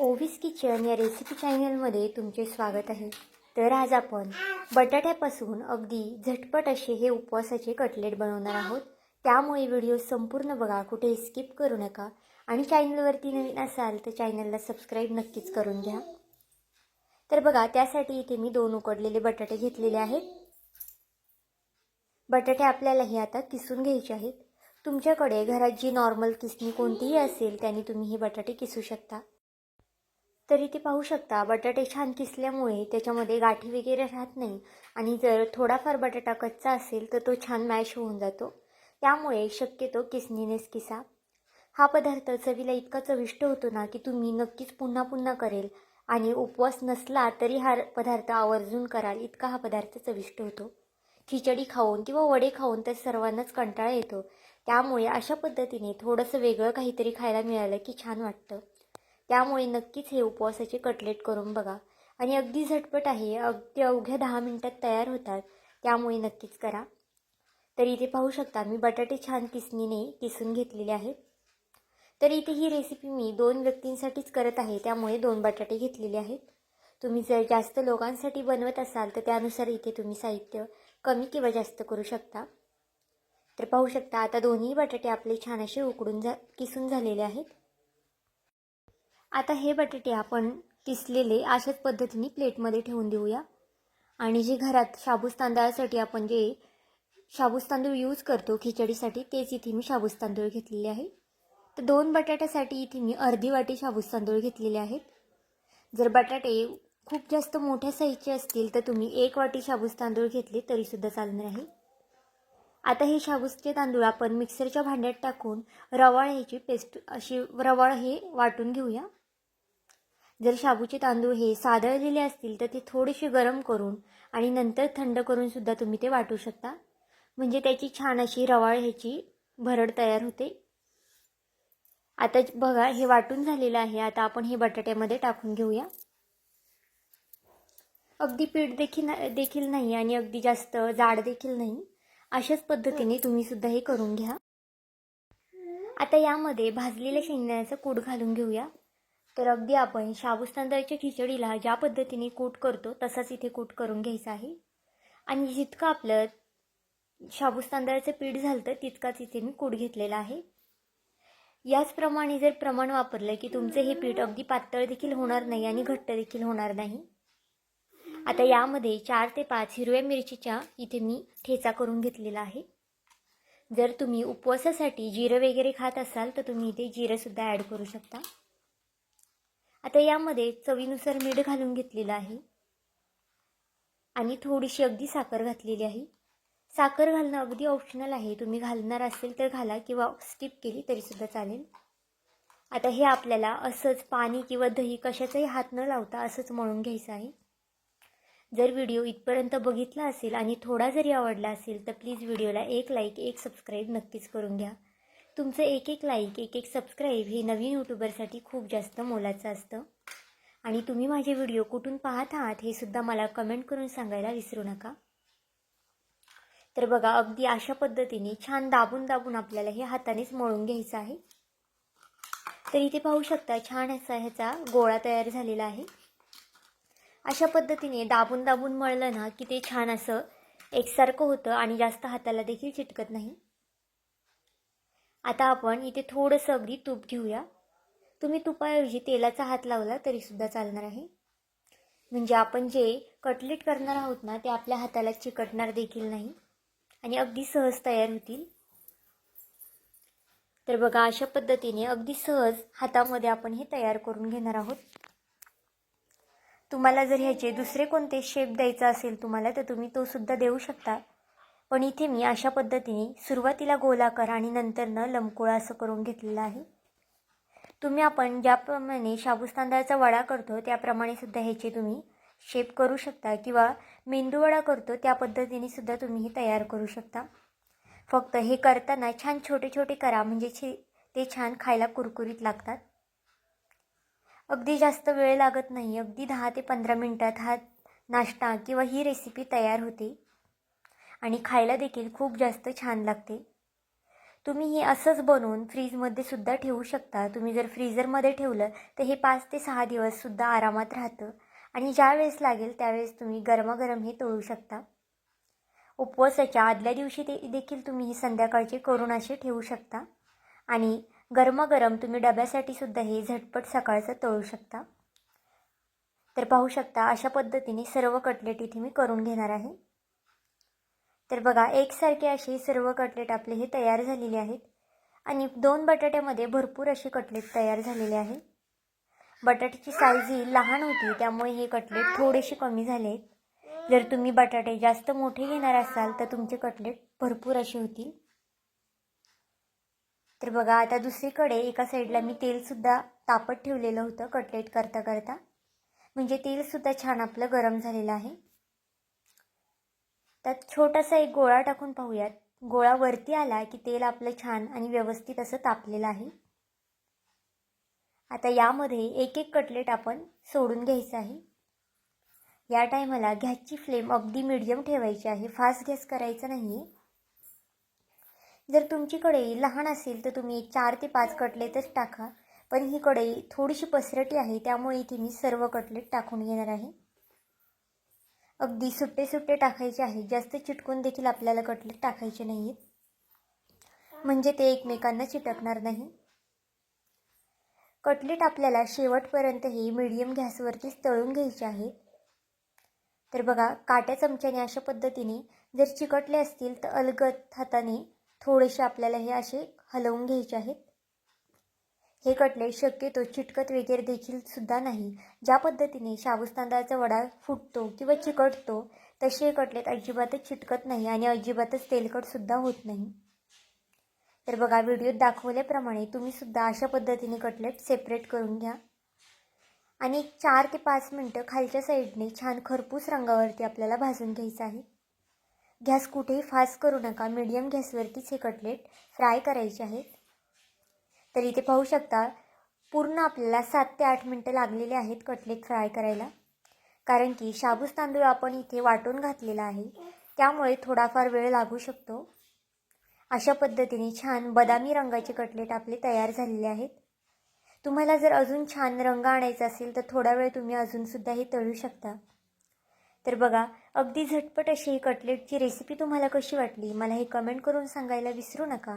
ओव्हिस kitchen या recipe चॅनलमध्ये तुमचे स्वागत आहे. तर आज आपण बटाट्यापासून अगदी झटपट असे हे उपवासाचे कटलेट बनवणार आहोत. त्यामुळे व्हिडिओ संपूर्ण बघा कुठे स्किप करू नका. आणि चॅनलवरती नवीन असाल तर चॅनलला सबस्क्राईब नक्कीच करून घ्या. तर बघा त्यासाठी इथे मी दोन उकडलेले बटाटे घेतलेले आहेत. बटाटे आपल्याला हे आता किसून घ्यायचे आहेत. तुमच्याकडे घरात जी नॉर्मल किसणी कोणतीही असेल त्याने तुम्ही हे बटाटे किसू शकता. तर इथे पाहू शकता. बटाटे छान किसल्यामुळे त्याच्यामध्ये गाठी वगैरे राहत नाही. आणि जर थोडाफार बटाटा कच्चा असेल तर तो छान मॅश होऊन जातो. त्यामुळे शक्यतो किसणीनेच किसा. हा पदार्थ चवीला इतका चविष्ट होतो ना की तुम्ही नक्कीच पुन्हा पुन्हा करेल. आणि उपवास नसला तरी हा पदार्थ आवर्जून कराल. इतका हा पदार्थ चविष्ट होतो. खिचडी खाऊन किंवा वडे खाऊन तर सर्वांनाच कंटाळा येतो. त्यामुळे अशा पद्धतीने थोडंसं वेगळं काहीतरी खायला मिळालं की छान वाटतं. त्यामुळे नक्कीच हे उपवासाचे कटलेट करून बघा. आणि अगदी झटपट आहे अगदी अवघ्या दहा मिनटात तयार होतात त्यामुळे नक्कीच करा. तर इथे पाहू शकता मी बटाटे छान किसणीने किसून घेतलेले आहेत. तर इथे ही रेसिपी मी दोन व्यक्तींसाठीच करत आहे त्यामुळे दोन बटाटे घेतलेले आहेत. तुम्ही जर जास्त लोकांसाठी बनवत असाल तर त्यानुसार इथे तुम्ही साहित्य कमी किंवा जास्त करू शकता. तर पाहू शकता आता दोन्ही बटाटे आपले छान असे उकडून जा किसून झालेले आहेत. आता हे बटाटे आपण किसलेले अशाच पद्धतीने प्लेटमध्ये ठेवून देऊया. आणि जे घरात शाबूस तांदळासाठी आपण जे शाबूस तांदूळ यूज करतो खिचडीसाठी तेच इथे मी शाबूस तांदूळ घेतलेले आहे. तर दोन बटाट्यासाठी इथे मी अर्धी वाटी शाबूस तांदूळ घेतलेले आहेत. जर बटाटे खूप जास्त मोठ्या साईजचे असतील तर तुम्ही एक वाटी शाबूस तांदूळ घेतले तरीसुद्धा चालणार आहे. आता हे शाबूसचे तांदूळ आपण मिक्सरच्या भांड्यात टाकून रवाळ ह्याची पेस्ट अशी रवाळ हे वाटून घेऊया. जर शाबूचे तांदूळ हे सादळलेले असतील तर ते थोडेसे गरम करून आणि नंतर थंड करून सुद्धा तुम्ही ते वाटू शकता. म्हणजे त्याची छान अशी रवाळ ह्याची भरड तयार होते. आता बघा हे वाटून झालेलं आहे. आता आपण हे बटाट्यामध्ये टाकून घेऊया. अगदी पीठ देखील देखील नाही आणि अगदी जास्त जाड देखील नाही. अशाच पद्धतीने तुम्ही सुद्धा हे करून घ्या. आता यामध्ये भाजलेल्या शेंगदाण्याचा कूट घालून घेऊया. तर अगदी आपण शाबूस तांदळाच्या खिचडीला ज्या पद्धतीने कूट करतो तसाच इथे कूट करून घ्यायचा आहे. आणि जितकं आपलं शाबूस तांदळाचं पीठ झालं तर तितकाच इथे मी कूट घेतलेला आहे. याचप्रमाणे जर प्रमाण वापरलं की तुमचं हे पीठ अगदी पातळ देखील होणार नाही आणि घट्ट देखील होणार नाही आता यामध्ये चार ते पाच हिरव्या मिरचीच्या इथे मी ठेचा करून घेतलेला आहे. जर तुम्ही उपवासासाठी जिरं वगैरे खात असाल तर तुम्ही इथे जिरंसुद्धा ॲड करू शकता. आता यामध्ये चवीनुसार मीठ घालून घेतलेलं आहे. आणि थोडीशी अगदी साखर घातलेली आहे. साखर घालणं अगदी ऑप्शनल आहे. तुम्ही घालणार असेल तर घाला किंवा स्किप केली तरीसुद्धा चालेल. आता हे आपल्याला असंच पाणी किंवा दही कशाचाही हात न लावता असंच मळून घ्यायचं आहे. जर व्हिडिओ इथपर्यंत बघितला असेल आणि थोडा जरी आवडला असेल तर प्लीज व्हिडिओला एक लाईक एक सबस्क्राईब नक्कीच करून घ्या. तुमचं एक एक लाईक एक एक सबस्क्राईब हे नवीन यूट्यूबरसाठी खूप जास्त मोलाचं असतं. आणि तुम्ही माझे व्हिडिओ कुठून पाहत आहात हे सुद्धा मला कमेंट करून सांगायला विसरू नका. तर बघा अगदी अशा पद्धतीने छान दाबून दाबून आपल्याला हे हातानेच मळून घ्यायचं आहे. तर इथे पाहू शकता छान असा ह्याचा गोळा तयार झालेला आहे. अशा पद्धतीने दाबून दाबून मळलं ना की ते छान असं एकसारखं होतं आणि जास्त हाताला देखील चिटकत नाही. आता आपण इथे थोडंसं अगदी तूप घेऊया. तुम्ही तुपाऐवजी तेलाचा हात लावला तरीसुद्धा चालणार आहे. म्हणजे आपण जे कटलेट करणार आहोत ना ते आपल्या हाताला चिकटणार देखील नाही आणि अगदी सहज तयार होतील. तर बघा अशा पद्धतीने अगदी सहज हातामध्ये आपण हे तयार करून घेणार आहोत. तुम्हाला जर ह्याचे दुसरे कोणते शेप द्यायचा असेल तुम्हाला तर तुम्ही तो सुद्धा देऊ शकता. पण इथे मी अशा पद्धतीने सुरुवातीला गोलाकार आणि नंतरनं लंबकोळा असं करून घेतलेलं आहे. तुम्ही आपण ज्याप्रमाणे शाबूस तांदळाचा वडा करतो त्याप्रमाणे सुद्धा ह्याचे तुम्ही शेप करू शकता किंवा मेंदू वडा करतो त्या पद्धतीने सुद्धा तुम्ही हे तयार करू शकता. फक्त हे करताना छान छोटे छोटे करा म्हणजे छे ते छान खायला कुरकुरीत लागतात. अगदी जास्त वेळ लागत नाही अगदी दहा ते पंधरा मिनटात हा नाश्ता किंवा ही रेसिपी तयार होते. आणि खायला देखील खूप जास्त छान लागते. तुम्ही हे असंच बनवून फ्रीजमध्ये सुद्धा ठेवू शकता. तुम्ही जर फ्रीजरमध्ये ठेवलं तर हे पाच ते सहा दिवससुद्धा आरामात राहतं. आणि ज्या वेळेस लागेल त्यावेळेस तुम्ही गरमागरम हे तळू शकता. उपवासाच्या आदल्या दिवशी ते देखील तुम्ही हे संध्याकाळचे करून असे ठेवू शकता. आणि गरमागरम तुम्ही डब्यासाठी सुद्धा हे झटपट सकाळचं तळू शकता. तर पाहू शकता अशा पद्धतीने सर्व कटलेट इथे मी करून घेणार आहे. तर बघा एकसारखे अशी सर्व कटलेट आपले हे तयार झालेले आहेत. आणि दोन बटाट्यामध्ये भरपूर अशी कटलेट तयार झालेले आहे. बटाट्याची साईज ही लहान होती त्यामुळे हे कटलेट थोडेसे कमी झाले आहेत. जर तुम्ही बटाटे जास्त मोठे घेणार असाल तर तुमचे कटलेट भरपूर असे होतील. तर बघा आता दुसरीकडे एका साईडला मी तेलसुद्धा तापत ठेवलेलं होतं कटलेट करता करता म्हणजे तेलसुद्धा छान आपलं गरम झालेलं आहे. त्यात छोटासा एक गोळा टाकून पाहूयात. गोळा वरती आला की तेल आपलं छान आणि व्यवस्थित असं तापलेलं आहे. आता यामध्ये एक एक कटलेट आपण सोडून घ्यायचं आहे. या टायमाला गॅसची फ्लेम अगदी मिडियम ठेवायची आहे. फास्ट गॅस करायचा नाही आहे जर तुमची कढई लहान असेल तर तुम्ही चार ते पाच कटलेटच टाका. पण ही कढई थोडीशी पसरटी आहे त्यामुळे इथे मी सर्व कटलेट टाकून घेणार आहे. अगदी सुट्टे सुट्टे टाकायचे आहेत जास्त चिटकून देखील आपल्याला कटलेट टाकायचे नाहीत. म्हणजे ते एकमेकांना चिटकणार नाही. कटलेट आपल्याला शेवटपर्यंत हे मिडियम गॅसवरतीच तळून घ्यायचे आहेत तर बघा काट्या चमच्याने अशा पद्धतीने जर चिकटले असतील तर अलगद हाताने थोडेसे आपल्याला हे असे हलवून घ्यायचे आहेत. हे कटलेट शक्यतो चिटकत वगैरे देखील सुद्धा नाही. ज्या पद्धतीने शाबूस तांदळाचा वडा फुटतो किंवा चिकटतो तसे हे कटलेट अजिबातच चिटकत नाही आणि अजिबातच तेलकटसुद्धा होत नाही. तर बघा व्हिडिओत दाखवल्याप्रमाणे तुम्हीसुद्धा अशा पद्धतीने कटलेट सेपरेट करून घ्या. आणि चार ते पाच मिनटं खालच्या साईडने छान खरपूस रंगावरती आपल्याला भाजून घ्यायचं आहे. गॅस कुठेही फास्ट करू नका. मीडियम गॅसवरतीच हे कटलेट फ्राय करायचे आहेत. तर इथे पाहू शकता पूर्ण आपल्याला सात ते आठ मिनटं लागलेले आहेत कटलेट फ्राय करायला. कारण की शाबूस तांदूळ आपण इथे वाटून घातलेला आहे त्यामुळे थोडाफार वेळ लागू शकतो. अशा पद्धतीने छान बदामी रंगाचे कटलेट आपले तयार झालेले आहेत. तुम्हाला जर अजून छान रंग आणायचा असेल तर थोडा वेळ तुम्ही अजूनसुद्धा हे तळू शकता. तर बघा अगदी झटपट अशी ही कटलेटची रेसिपी तुम्हाला कशी वाटली मला हे कमेंट करून सांगायला विसरू नका.